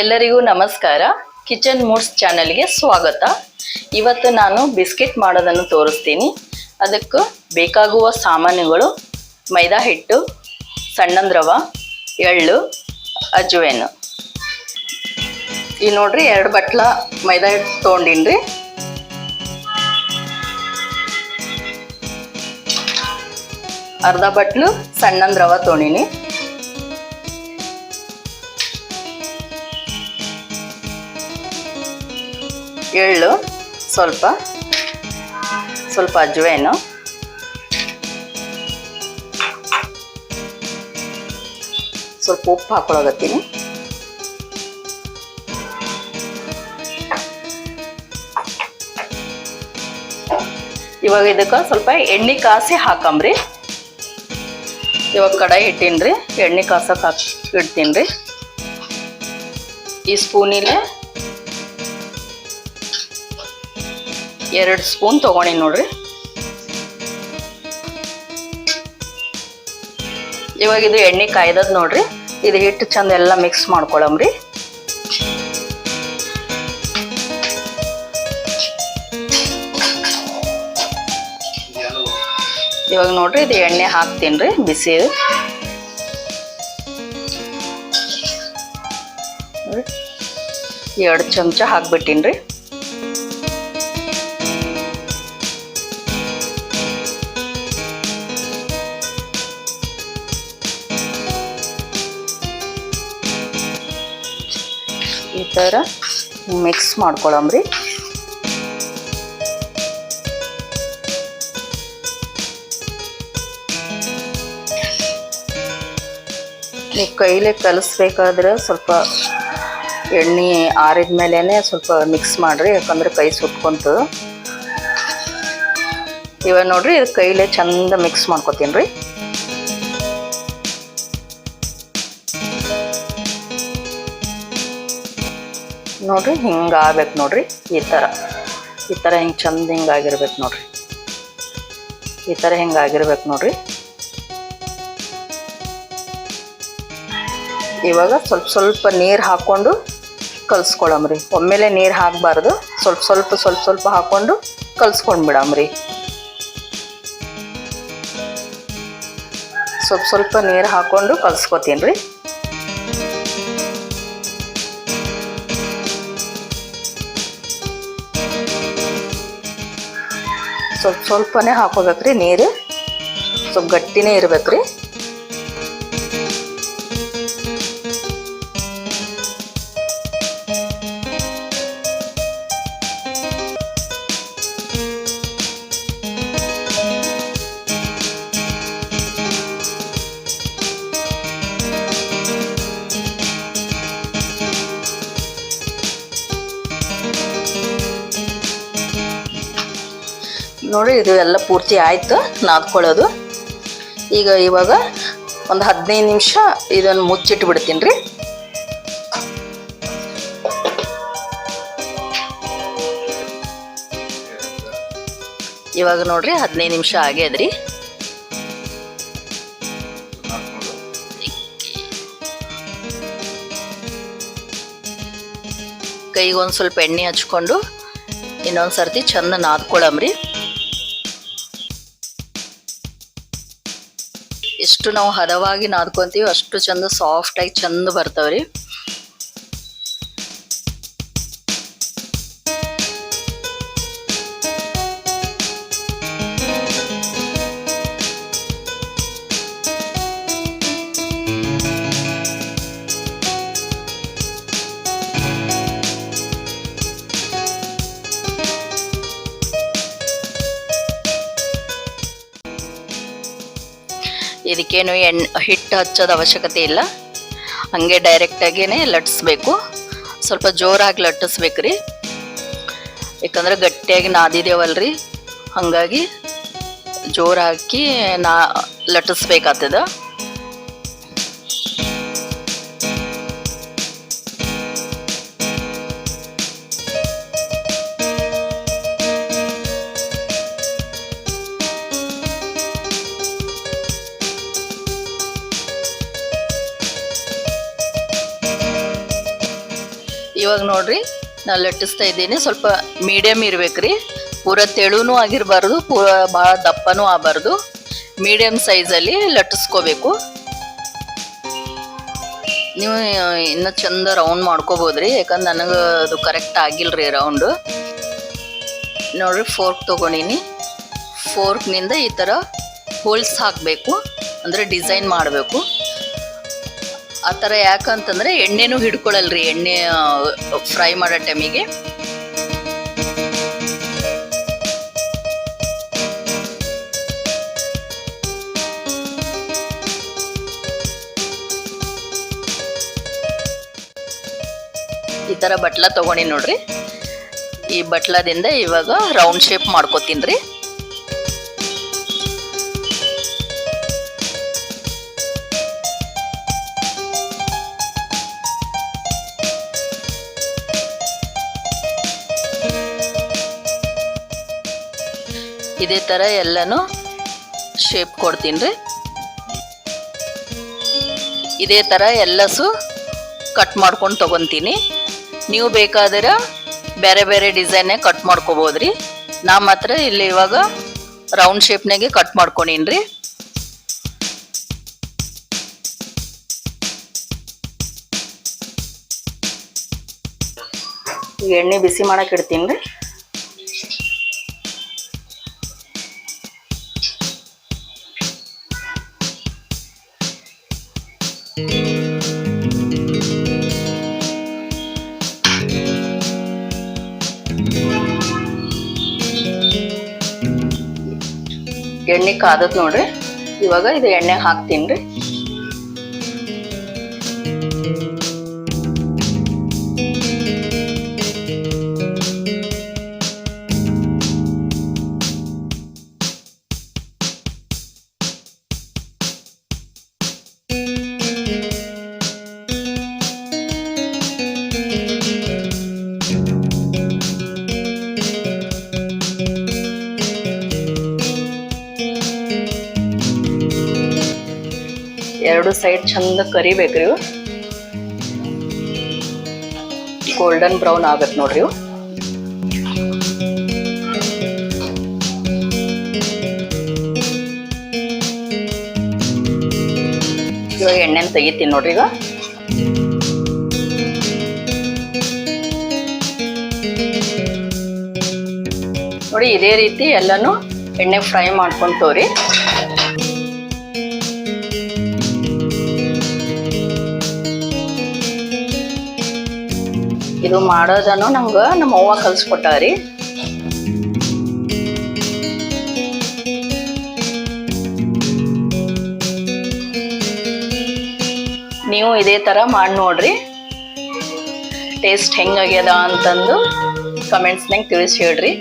ಎಲ್ಲರಿಗೂ ನಮಸ್ಕಾರ. Kitchen moods ಚಾನೆಲ್ಗೆ ಸ್ವಾಗತ. ಇವತ್ತು ನಾನು ಬಿಸ್ಕೆಟ್ ಮಾಡೋದನ್ನು ತೋರಿಸ್ತೀನಿ. ಅದಕ್ಕೆ ಬೇಕಾಗುವ ಸಾಮಾನುಗಳು ಮೈದಾ ಹಿಟ್ಟು ಸಣ್ಣ ದ್ರವ, ಎಳ್ಳು ಅಜ್ವೇನು ಈ ನೋಡ್ರಿ ಎರಡು ಬಟ್ಲ ಮೈದಾ ಹಿಟ್ಟು ತೊಗೊಂಡಿನ್ರಿ. ಅರ್ಧ ಬಟ್ಲು ಸಣ್ಣ ದ್ರವ ತೊಗೊಂಡಿನಿ. ಎಳ್ಳು, ಸ್ವಲ್ಪ ಸ್ವಲ್ಪ ಅಜ್ವೇನು ಸ್ವಲ್ಪ ಉಪ್ಪು ಹಾಕೊಳಗತ್ತೀನಿ ಇವಾಗ ಇದಕ್ಕೆ ಸ್ವಲ್ಪ ಎಣ್ಣೆ ಕಾಸಿ ಹಾಕಂಬ್ರಿ. ಇವಾಗ ಕಡಾಯಿ ಇಟ್ಟೀನಿ ಎಣ್ಣೆ ಕಾಸಕ್ಕೆ ಹಾಕಿ ಇಡ್ತೀನಿ ರೀ ಈ ಸ್ಪೂನಿಲೆ ಎರಡು ಸ್ಪೂನ್ ತೊಗೊಂಡಿ ನೋಡ್ರಿ. ಇವಾಗ ಇದು ಎಣ್ಣೆ ಕಾಯ್ದದ್ ನೋಡ್ರಿ. ಇದು ಹಿಟ್ಟು ಚಂದ ಎಲ್ಲ ಮಿಕ್ಸ್ ಮಾಡ್ಕೊಳಮ್ರಿ. ಇವಾಗ ನೋಡ್ರಿ ಇದು ಎಣ್ಣೆ ಹಾಕ್ತೀನಿ ರೀ ಬಿಸಿ ಎರಡು ಚಮಚ ಹಾಕ್ಬಿಟ್ಟಿನಿ ಥರ ಮಿಕ್ಸ್ ರೀ. ನೀವು ಕೈಲೇ ಕಲಿಸ್ಬೇಕಾದ್ರೆ ಸ್ವಲ್ಪ ಎಣ್ಣೆ ಆರಿದ ಮೇಲೇ ಸ್ವಲ್ಪ ಮಿಕ್ಸ್ ಮಾಡಿರಿ, ಯಾಕಂದ್ರೆ ಕೈ ಸುಟ್ಕೊಂತು. ಇವಾಗ ನೋಡ್ರಿ, ಇದು ಕೈಲೇ ಚಂದ ಮಿಕ್ಸ್ ಮಾಡ್ಕೊತೀನಿ ರೀ. ನೋಡ್ರಿ, ಹಿಂಗೆ ಆಗ್ಬೇಕು ನೋಡ್ರಿ, ಈ ಥರ ಈ ಥರ ಹಿಂಗೆ ಚಂದ ಹಿಂಗೆ ಆಗಿರ್ಬೇಕು ನೋಡ್ರಿ. ಈ ಥರ ಹಿಂಗೆ ಆಗಿರ್ಬೇಕು ನೋಡ್ರಿ. ಇವಾಗ ಸ್ವಲ್ಪ ಸ್ವಲ್ಪ ನೀರು ಹಾಕ್ಕೊಂಡು ಕಲ್ಸ್ಕೊಳಮ್ರಿ. ಒಮ್ಮೆಲೆ ನೀರು ಹಾಕಬಾರ್ದು. ಸ್ವಲ್ಪ ಸ್ವಲ್ಪ ಸ್ವಲ್ಪ ಸ್ವಲ್ಪ ಹಾಕ್ಕೊಂಡು ಕಲ್ಸ್ಕೊಂಡು ಬಿಡಮ್ರಿ. ಸ್ವಲ್ಪ ಸ್ವಲ್ಪ ನೀರು ಹಾಕ್ಕೊಂಡು ಕಲ್ಸ್ಕೊತೀನಿ ರೀ ಸ್ವಲ್ಪ ಸ್ವಲ್ಪನೇ ಹಾಕೋಬೇಕ್ರಿ ನೀರು. ಸ್ವಲ್ಪ ಗಟ್ಟಿನೇ ಇರ್ಬೇಕ್ರಿ. ನೋಡಿ, ಇದು ಎಲ್ಲ ಪೂರ್ತಿ ಆಯ್ತು, ನಾದ್ಕೊಳ್ಳೋದು. ಈಗ ಇವಾಗ ಒಂದು ಹದಿನೈದು ನಿಮಿಷ ಇದನ್ನು ಮುಚ್ಚಿಟ್ಟು ಬಿಡ್ತೀನಿ ರೀ. ಇವಾಗ ನೋಡ್ರಿ, ಹದಿನೈದು ನಿಮಿಷ ಆಗ್ಯದ್ರಿ. ಕೈಗೊಂದು ಸ್ವಲ್ಪ ಎಣ್ಣೆ ಹಚ್ಕೊಂಡು ಇನ್ನೊಂದು ಸರ್ತಿ ಚಂದ ನಾದ್ಕೊಳಮ್ರಿ. ಎಷ್ಟು ನಾವು ಹದವಾಗಿ ನಾದ್ಕೊಂತೀವಿ ಅಷ್ಟು ಚಂದ ಸಾಫ್ಟ್ ಆಗಿ ಚಂದ ಬರ್ತಾವ್ರಿ. ಇದಕ್ಕೇನು ಎಣ್ಣೆ ಹಿಟ್ಟು ಹಚ್ಚೋದು ಅವಶ್ಯಕತೆ ಇಲ್ಲ. ಹಂಗೆ ಡೈರೆಕ್ಟಾಗಿಯೇ ಲಟ್ಟಿಸ್ಬೇಕು. ಸ್ವಲ್ಪ ಜೋರಾಗಿ ಲಟ್ಟಿಸ್ಬೇಕು ರೀ ಯಾಕಂದ್ರೆ ಗಟ್ಟಿಯಾಗಿ ನಾದಿದೇವಲ್ರಿ. ಹಾಗಾಗಿ ಜೋರು ಹಾಕಿ ನಾ ಲಟ್ಟಿಸ್ಬೇಕಾಗ್ತದ. ಇವಾಗ ನೋಡ್ರಿ ನಾ ಲಟ್ಟಿಸ್ತಾ ಇದ್ದೀನಿ. ಸ್ವಲ್ಪ ಮೀಡಿಯಮ್ ಇರ್ಬೇಕ್ರಿ. ಪೂರ ತೆಳುನೂ ಆಗಿರಬಾರ್ದು, ಪೂರ ಭಾಳ ದಪ್ಪನೂ ಆಗಬಾರ್ದು. ಮೀಡಿಯಮ್ ಸೈಜಲ್ಲಿ ಲಟ್ಟಿಸ್ಕೋಬೇಕು. ನೀವು ಇನ್ನೂ ಚಂದ ರೌಂಡ್ ಮಾಡ್ಕೋಬೋದ್ರಿ ಯಾಕಂದ್ರೆ ನನಗೆ ಅದು ಕರೆಕ್ಟ್ ಆಗಿಲ್ರಿ ರೌಂಡು ನೋಡ್ರಿ ಫೋರ್ಕ್ ತೊಗೊಂಡಿನಿ. ಫೋರ್ಕ್ನಿಂದ ಈ ಥರ ಹೋಲ್ಸ್ ಹಾಕಬೇಕು, ಅಂದರೆ ಡಿಸೈನ್ ಮಾಡಬೇಕು. ಆ ಥರ ಯಾಕಂತಂದರೆ ಎಣ್ಣೆನೂ ಹಿಡ್ಕೊಳ್ಳಲ್ರಿ ಎಣ್ಣೆ ಫ್ರೈ ಮಾಡೋ ಟೈಮಿಗೆ. ಈ ಥರ ಬಟ್ಲ ತೊಗೊಂಡಿ ನೋಡ್ರಿ. ಈ ಬಟ್ಲದಿಂದ ಇವಾಗ ರೌಂಡ್ ಶೇಪ್ ಮಾಡ್ಕೋತೀನಿ ರೀ ಇದೇ ಥರ ಎಲ್ಲನೂ ಶೇಪ್ ಕೊಡ್ತೀನಿ ರೀ. ಇದೇ ಥರ ಎಲ್ಲಸು ಕಟ್ ಮಾಡ್ಕೊಂಡು ತೊಗೊತೀನಿ. ನೀವು ಬೇಕಾದ್ರೆ ಬೇರೆ ಬೇರೆ ಡಿಸೈನೇ ಕಟ್ ಮಾಡ್ಕೋಬೋದ್ರಿ ನಾ ಮಾತ್ರ ಇಲ್ಲಿ ಇವಾಗ ರೌಂಡ್ ಶೇಪ್ನಾಗೆ ಕಟ್ ಮಾಡ್ಕೊಂಡೀನಿ ರೀ. ಎಣ್ಣೆ ಬಿಸಿ ಮಾಡಕ್ಕೆ ಇಡ್ತೀನಿ ರೀ. ಎಣ್ಣೆ ಕಾದತ್ ನೋಡ್ರಿ. ಇವಾಗ ಇದು ಎಣ್ಣೆ ಹಾಕ್ತೀನಿ ರೀ. ಎರಡು ಸೈಡ್ ಚಂದ ಕರಿಬೇಕ್ರಿ. ಇವು ಗೋಲ್ಡನ್ ಬ್ರೌನ್ ಆಗತ್ ನೋಡ್ರಿ ಇವು. ಇವಾಗ ಎಣ್ಣೆನ ತೆಗಿತೀನಿ ನೋಡ್ರಿ ಈಗ. ನೋಡಿ, ಇದೇ ರೀತಿ ಎಲ್ಲಾನು ಎಣ್ಣೆ ಫ್ರೈ ಮಾಡ್ಕೊಂತವ್ರಿ ಇದು ಮಾಡೋದನ್ನು ನಮ್ಗೆ ನಮ್ಮ ಅವ್ವ ಕಲ್ಸ್ಕೊಟ್ಟಾರಿ. ನೀವು ಇದೇ ಥರ ಮಾಡಿ ನೋಡ್ರಿ. ಟೇಸ್ಟ್ ಹೆಂಗಾಗ್ಯದ ಅಂತಂದು ಕಮೆಂಟ್ಸ್ನಾಗ ತಿಳಿಸಿ ಹೇಳ್ರಿ.